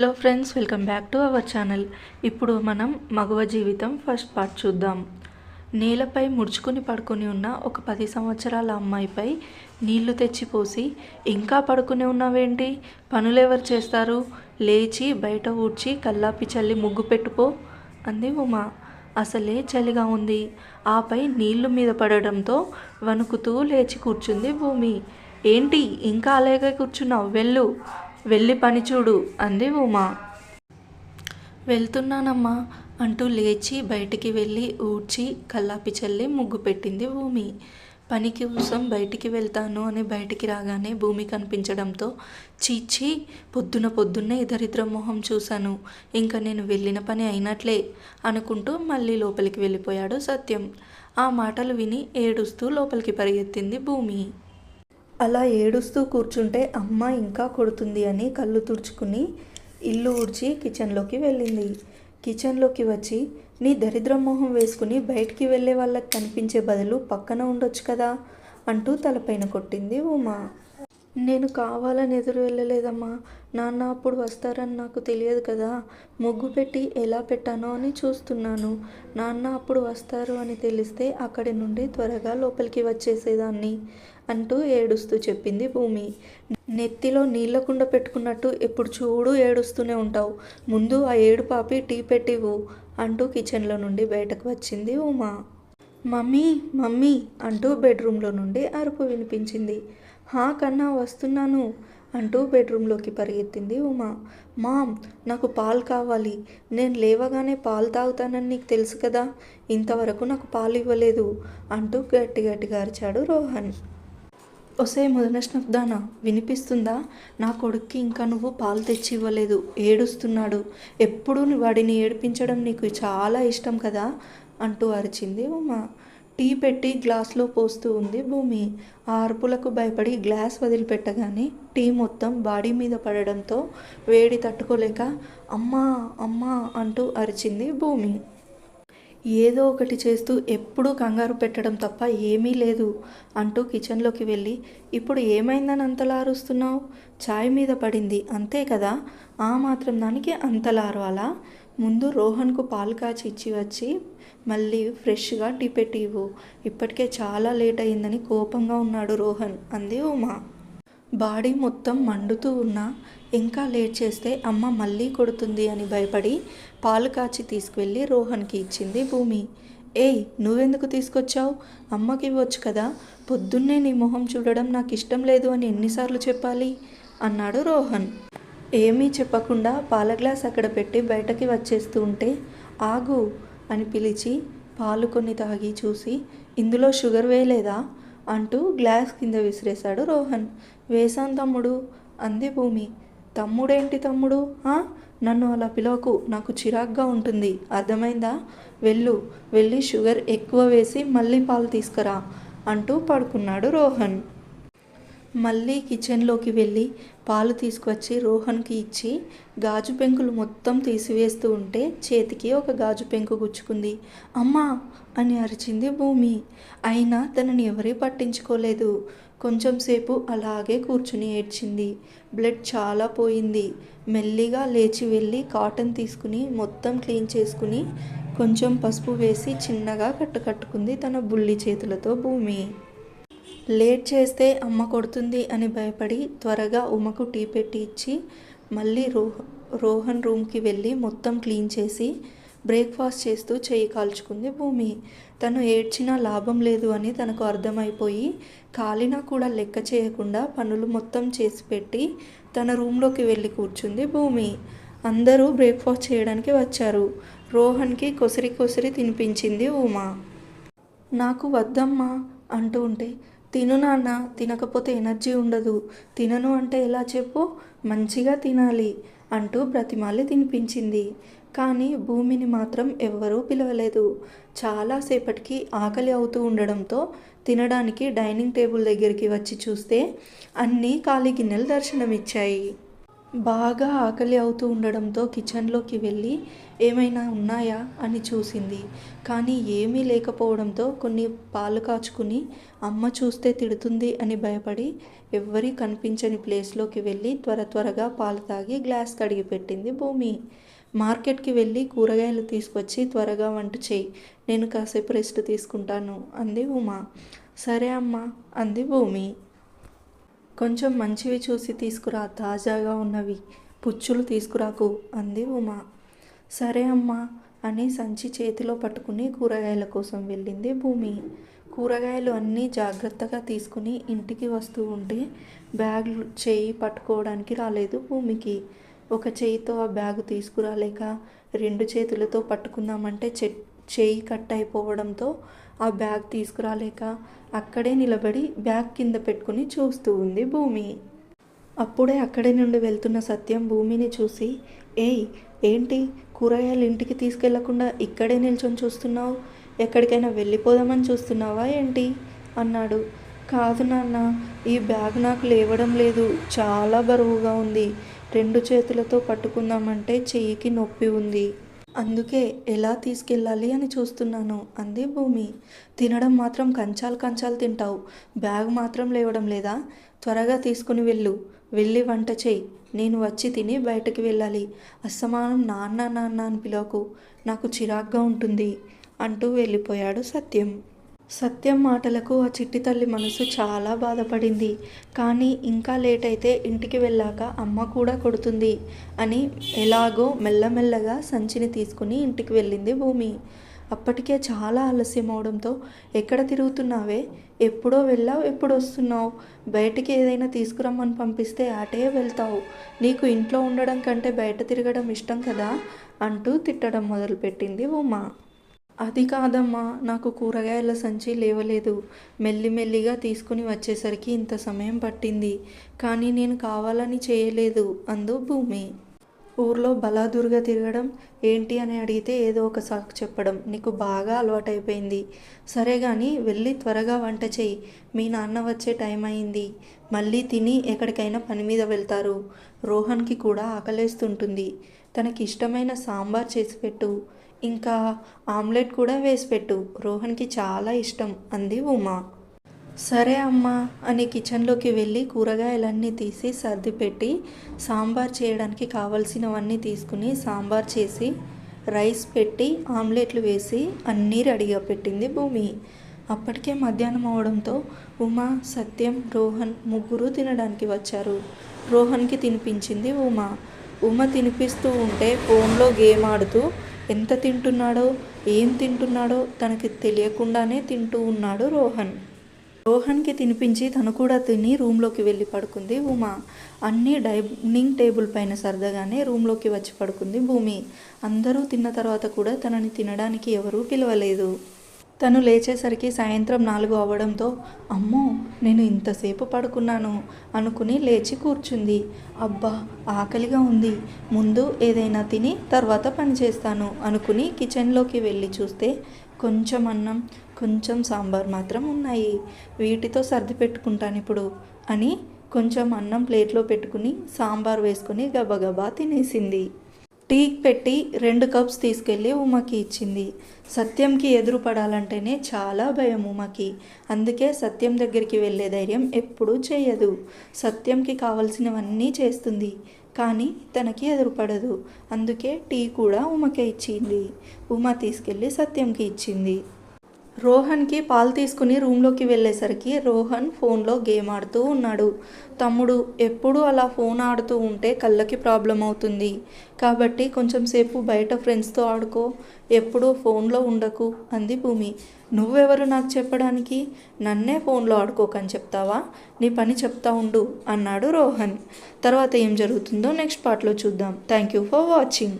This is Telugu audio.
Hello friends welcome back to our channel. ఇప్పుడు మనం మగవ జీవితం ఫస్ట్ పార్ట్ చూద్దాం. నేలపై ముడుచుకుని పడుకొని ఉన్న ఒక పది సంవత్సరాల అమ్మాయిపై నీళ్ళు తెచ్చిపోసి ఇంకా పడుకుని ఉన్నావేంటి? పనులు ఎవరు చేస్తారు? లేచి బయట ఊడ్చి కల్లాపి చల్లి ముగ్గు పెట్టుకో అంది ఉమా. అసలే చలిగా ఉంది. ఆపై నీళ్ళు మీద పడడంతో వణుకుతూ లేచి కూర్చుంది భూమి. ఏంటి ఇంకా అలాగే కూర్చున్నావు? వెళ్ళు. వెళ్ళి పని చూడు అంది ఉమా. వెళ్తున్నానమ్మా అంటూ లేచి బయటికి వెళ్ళి ఊడ్చి కల్లాపి చల్లి ముగ్గు పెట్టింది భూమి. పనికి కోసం బయటికి వెళ్తాను అని బయటికి రాగానే భూమి కనిపించడంతో చీచి పొద్దున పొద్దున్నే దరిద్ర మొహం చూశాను. ఇంకా నేను వెళ్ళిన పని అయినట్లే అనుకుంటూ మళ్ళీ లోపలికి వెళ్ళిపోయాడు సత్యం. ఆ మాటలు విని ఏడుస్తూ లోపలికి పరిగెత్తింది భూమి. అలా ఏడుస్తూ కూర్చుంటే అమ్మ ఇంకా కొడుతుంది అని కళ్ళు తుడుచుకుని ఇల్లు ఊడ్చి కిచెన్లోకి వెళ్ళింది. కిచెన్లోకి వచ్చి నీ దరిద్ర మొహం వేసుకుని బయటికి వెళ్ళే వాళ్ళకి కనిపించే బదులు పక్కన ఉండొచ్చు కదా అంటూ తలపైన కొట్టింది ఉమా. నేను కావాలని ఎదురు వెళ్ళలేదమ్మా. నాన్న అప్పుడు వస్తారని నాకు తెలియదు కదా. ముగ్గు పెట్టి ఎలా పెట్టానో అని చూస్తున్నాను. నాన్న అప్పుడు వస్తారు అని తెలిస్తే అక్కడి నుండి త్వరగా లోపలికి వచ్చేసేదాన్ని. అంటూ ఏడుస్తూ చెప్పింది భూమి. నెత్తిలో నీళ్ళ కుండ పెట్టుకున్నట్టు ఎప్పుడు చూడు ఏడుస్తూనే ఉంటావు. ముందు ఆ ఏడు పాపి టీ పెట్టివు అంటూ కిచెన్లో నుండి బయటకు వచ్చింది ఉమా. మమ్మీ మమ్మీ అంటూ బెడ్రూమ్లో నుండి అరుపు వినిపించింది. హా కన్నా వస్తున్నాను అంటూ బెడ్రూమ్లోకి పరిగెత్తింది ఉమా. మామ్ నాకు పాలు కావాలి. నేను లేవగానే పాలు తాగుతానని నీకు తెలుసు కదా. ఇంతవరకు నాకు పాలు ఇవ్వలేదు అంటూ గట్టి గట్టిగా అరిచాడు రోహన్. ఒసే ముదనష్నఫ్దానా వినిపిస్తుందా? నా కొడుక్కి ఇంకా నువ్వు పాలు తెచ్చి ఇవ్వలేదు ఏడుస్తున్నాడు. ఎప్పుడూ వాడిని ఏడిపించడం నీకు చాలా ఇష్టం కదా? అంటూ అరిచింది ఉమా. టీ పెట్టి గ్లాస్లో పోస్తూ ఉంది భూమి. ఆ అరుపులకు భయపడి గ్లాస్ వదిలిపెట్టగానే టీ మొత్తం బాడీ మీద పడడంతో వేడి తట్టుకోలేక అమ్మా అమ్మా అంటూ అరిచింది భూమి. ఏదో ఒకటి చేస్తూ ఎప్పుడూ కంగారు పెట్టడం తప్ప ఏమీ లేదు అంటూ కిచెన్లోకి వెళ్ళి ఇప్పుడు ఏమైందని అంతలా అరుస్తున్నావు? చాయ్ మీద పడింది అంతే కదా? ఆ మాత్రం దానికి అంతలా అరవాలా? ముందు రోహన్కు పాలు కాచి ఇచ్చి వచ్చి మళ్ళీ ఫ్రెష్గా టీ పెట్టి ఇవ్వు. ఇప్పటికే చాలా లేట్ అయిందని కోపంగా ఉన్నాడు రోహన్ అంది ఉమా. బాడీ మొత్తం మండుతూ ఉన్నా ఇంకా లేట్ చేస్తే అమ్మ మళ్ళీ కొడుతుంది అని భయపడి పాలు కాచి తీసుకువెళ్ళి రోహన్కి ఇచ్చింది భూమి. ఏయ్ నువ్వెందుకు తీసుకొచ్చావు? అమ్మకి ఇవ్వచ్చు కదా. పొద్దున్నే నీ మొహం చూడడం నాకు ఇష్టం లేదు అని ఎన్నిసార్లు చెప్పాలి? అన్నాడు రోహన్. ఏమీ చెప్పకుండా పాల గ్లాస్ అక్కడ పెట్టి బయటకి వచ్చేస్తూ ఉంటే ఆగు అని పిలిచి పాలు కొన్ని తాగి చూసి ఇందులో షుగర్ వేయలేదా? అంటూ గ్లాస్ కింద విసిరేశాడు రోహన్. వేసాను తమ్ముడు. అంది భూమి. తమ్ముడేంటి తమ్ముడు? ఆ? నన్ను అలా పిలవకు. నాకు చిరాగ్గా ఉంటుంది. అర్థమైందా? వెళ్ళు. వెళ్ళి షుగర్ ఎక్కువ వేసి మళ్ళీ పాలు తీసుకురా అంటూ పడుకున్నాడు రోహన్. మళ్ళీ కిచెన్లోకి వెళ్ళి పాలు తీసుకొచ్చి రోహన్కి ఇచ్చి గాజు పెంకులు మొత్తం తీసివేస్తూ ఉంటే చేతికి ఒక గాజు పెంకు గుచ్చుకుంది. అమ్మా! అని అరిచింది భూమి. అయినా తనని ఎవరీ పట్టించుకోలేదు. కొంచెంసేపు అలాగే కూర్చుని ఏడ్చింది. బ్లడ్ చాలా పోయింది. మెల్లిగా లేచి వెళ్ళి కాటన్ తీసుకుని మొత్తం క్లీన్ చేసుకుని కొంచెం పసుపు వేసి చిన్నగా కట్టుకట్టుకుంది తన బుల్లి చేతులతో భూమి. లేట్ చేస్తే అమ్మ కొడుతుంది అని భయపడి త్వరగా ఉమకు టీ పెట్టి ఇచ్చి మళ్ళీ రోహ రోహన్ రూమ్కి వెళ్ళి మొత్తం క్లీన్ చేసి బ్రేక్ఫాస్ట్ చేస్తూ చేయి కాల్చుకుంది భూమి. తను ఏడ్చినా లాభం లేదు అని తనకు అర్థమైపోయి కాలినా కూడా లెక్క చేయకుండా పనులు మొత్తం చేసి పెట్టి తన రూమ్లోకి వెళ్ళి కూర్చుంది భూమి. అందరూ బ్రేక్ఫాస్ట్ చేయడానికి వచ్చారు. రోహన్కి కొసిరి కొసిరి తినిపించింది ఉమా. నాకు వద్దమ్మా అంటూ ఉంటే తిను నాన్న తినకపోతే ఎనర్జీ ఉండదు. తినను అంటే ఎలా చెప్పు? మంచిగా తినాలి అంటూ బ్రతిమాలి తినిపించింది. కానీ భూమిని మాత్రం ఎవ్వరూ పిలవలేదు. చాలాసేపటికి ఆకలి అవుతూ ఉండడంతో తినడానికి డైనింగ్ టేబుల్ దగ్గరికి వచ్చి చూస్తే అన్నీ ఖాళీ గిన్నెలు దర్శనమిచ్చాయి. బాగా ఆకలి అవుతూ ఉండడంతో కిచెన్లోకి వెళ్ళి ఏమైనా ఉన్నాయా? అని చూసింది. కానీ ఏమీ లేకపోవడంతో కొన్ని పాలు కాచుకుని అమ్మ చూస్తే తిడుతుంది అని భయపడి ఎవ్వరీ కనిపించని ప్లేస్లోకి వెళ్ళి త్వర త్వరగా పాలు తాగి గ్లాస్ కడిగి పెట్టింది భూమి. మార్కెట్కి వెళ్ళి కూరగాయలు తీసుకొచ్చి త్వరగా వంట చేయి నేను కాసేపు రెస్ట్ తీసుకుంటాను అంది ఉమా. సరే అమ్మా అంది భూమి. కొంచెం మంచివి చూసి తీసుకురా తాజాగా ఉన్నవి. పుచ్చులు తీసుకురాకు అంది ఉమా. సరే అమ్మా అని సంచి చేతిలో పట్టుకుని కూరగాయల కోసం వెళ్ళింది భూమి. కూరగాయలు అన్నీ జాగ్రత్తగా తీసుకుని ఇంటికి వస్తూ ఉంటే బ్యాగ్ చేయి పట్టుకోవడానికి రాలేదు భూమికి. ఒక చేయితో ఆ బ్యాగు తీసుకురాలేక రెండు చేతులతో పట్టుకుందామంటే చెట్ చేయి కట్ అయిపోవడంతో ఆ బ్యాగ్ తీసుకురాలేక అక్కడే నిలబడి బ్యాగ్ కింద పెట్టుకుని చూస్తూ ఉంది భూమి. అప్పుడే అక్కడి నుండి వెళ్తున్న సత్యం భూమిని చూసి ఏయ్ ఏంటి? కూరగాయలు ఇంటికి తీసుకెళ్ళకుండా ఇక్కడే నిల్చొని చూస్తున్నావు? ఎక్కడికైనా వెళ్ళిపోదామని చూస్తున్నావా ఏంటి? అన్నాడు. కాదు నాన్న ఈ బ్యాగ్ నాకు లేవడం లేదు. చాలా బరువుగా ఉంది. రెండు చేతులతో పట్టుకుందామంటే చెయ్యికి నొప్పి ఉంది. అందుకే ఎలా తీసుకెళ్ళాలి అని చూస్తున్నాను అంది భూమి. తినడం మాత్రం కంచాలు కంచాలు తింటావు. బ్యాగ్ మాత్రం లేవడం లేదా? త్వరగా తీసుకుని వెళ్ళు. వెళ్ళి వంట చేయి నేను వచ్చి తిని బయటకు వెళ్ళాలి. అస్తమానం నాన్న నాన్న అని పిలవకు. నాకు చిరాగ్గా ఉంటుంది అంటూ వెళ్ళిపోయాడు సత్యం. సత్యం మాటలకు ఆ చిట్టి తల్లి మనసు చాలా బాధపడింది. కానీ ఇంకా లేట్ అయితే ఇంటికి వెళ్ళాక అమ్మ కూడా కొడుతుంది అని ఎలాగో మెల్లమెల్లగా సంచిని తీసుకుని ఇంటికి వెళ్ళింది భూమి. అప్పటికే చాలా ఆలస్యం అవడంతో ఎక్కడ తిరుగుతున్నావే? ఎప్పుడో వెళ్ళావు? ఎప్పుడు వస్తున్నావు? బయటికి ఏదైనా తీసుకురమ్మని పంపిస్తే అటే వెళ్తావు. నీకు ఇంట్లో ఉండడం కంటే బయట తిరగడం ఇష్టం కదా? అంటూ తిట్టడం మొదలుపెట్టింది ఉమా. అది కాదమ్మా నాకు కూరగాయల సంచి లేవలేదు. మెల్లిమెల్లిగా తీసుకుని వచ్చేసరికి ఇంత సమయం పట్టింది. కానీ నేను కావాలని చేయలేదు అందు భూమి. ఊర్లో బలాదురుగా తిరగడం ఏంటి అని అడిగితే ఏదో ఒక సాకు చెప్పడం నీకు బాగా అలవాటైపోయింది. సరే కానీ వెళ్ళి త్వరగా వంట చేయి మీ నాన్న వచ్చే టైం అయింది. మళ్ళీ తిని ఎక్కడికైనా పని మీద వెళ్తారు. రోహన్కి కూడా ఆకలేస్తుంటుంది. తనకి ఇష్టమైన సాంబార్ చేసి పెట్టు. ఇంకా ఆమ్లెట్ కూడా వేసి పెట్టు. రోహన్కి చాలా ఇష్టం అంది ఉమా. సరే అమ్మా అని కిచెన్లోకి వెళ్ళి కూరగాయలన్నీ తీసి సర్ది పెట్టి సాంబార్ చేయడానికి కావలసినవన్నీ తీసుకుని సాంబార్ చేసి రైస్ పెట్టి ఆమ్లెట్లు వేసి అన్నీ రెడీగా పెట్టింది భూమి. అప్పటికే మధ్యాహ్నం అవడంతో ఉమా సత్యం రోహన్ ముగ్గురు తినడానికి వచ్చారు. రోహన్కి తినిపించింది ఉమా. ఉమ తినిపిస్తూ ఉంటే ఫోన్లో గేమ్ ఆడుతూ ఎంత తింటున్నాడో ఏం తింటున్నాడో తనకి తెలియకుండానే తింటూ ఉన్నాడు రోహన్. రోహన్కి తినిపించి తను కూడా తిని రూమ్లోకి వెళ్ళి పడుకుంది ఉమా. అన్నీ డైనింగ్ టేబుల్ పైన సరదాగానే రూమ్లోకి వచ్చి పడుకుంది భూమి. అందరూ తిన్న తర్వాత కూడా తనని తినడానికి ఎవరూ పిలవలేదు. తను లేచేసరికి సాయంత్రం నాలుగు అవ్వడంతో అమ్మో నేను ఇంతసేపు పడుకున్నాను అనుకుని లేచి కూర్చుంది. అబ్బా ఆకలిగా ఉంది. ముందు ఏదైనా తిని తర్వాత పని చేస్తాను అనుకుని కిచెన్లోకి వెళ్ళి చూస్తే కొంచెం అన్నం కొంచెం సాంబార్ మాత్రం ఉన్నాయి. వీటితో సర్ది పెట్టుకుంటాను ఇప్పుడు అని కొంచెం అన్నం ప్లేట్లో పెట్టుకుని సాంబార్ వేసుకుని గబగబా తినేసింది. టీ పెట్టి రెండు కప్స్ తీసుకెళ్ళి ఉమకి ఇచ్చింది. సత్యంకి ఎదురు పడాలంటేనే చాలా భయం ఉమకి. అందుకే సత్యం దగ్గరికి వెళ్ళే ధైర్యం ఎప్పుడూ చేయదు. సత్యంకి కావలసినవన్నీ చేస్తుంది. కానీ తనకి ఎదురుపడదు. అందుకే టీ కూడా ఉమకే ఇచ్చింది. ఉమ తీసుకెళ్ళి సత్యంకి ఇచ్చింది. రోహన్కి పాలు తీసుకుని రూమ్లోకి వెళ్ళేసరికి రోహన్ ఫోన్లో గేమ్ ఆడుతూ ఉన్నాడు. తమ్ముడు ఎప్పుడూ అలా ఫోన్ ఆడుతూ ఉంటే కళ్ళకి ప్రాబ్లం అవుతుంది. కాబట్టి కొంచెం సేపు బయట ఫ్రెండ్స్తో ఆడుకో. ఎప్పుడూ ఫోన్లో ఉండకు అంది భూమి. నువ్వెవరు నాకు చెప్పడానికి? నన్నే ఫోన్లో ఆడుకోకని చెప్తావా? నీ పని చెప్తా ఉండు అన్నాడు రోహన్. తర్వాత ఏం జరుగుతుందో నెక్స్ట్ పార్ట్లో చూద్దాం. Thank you for watching.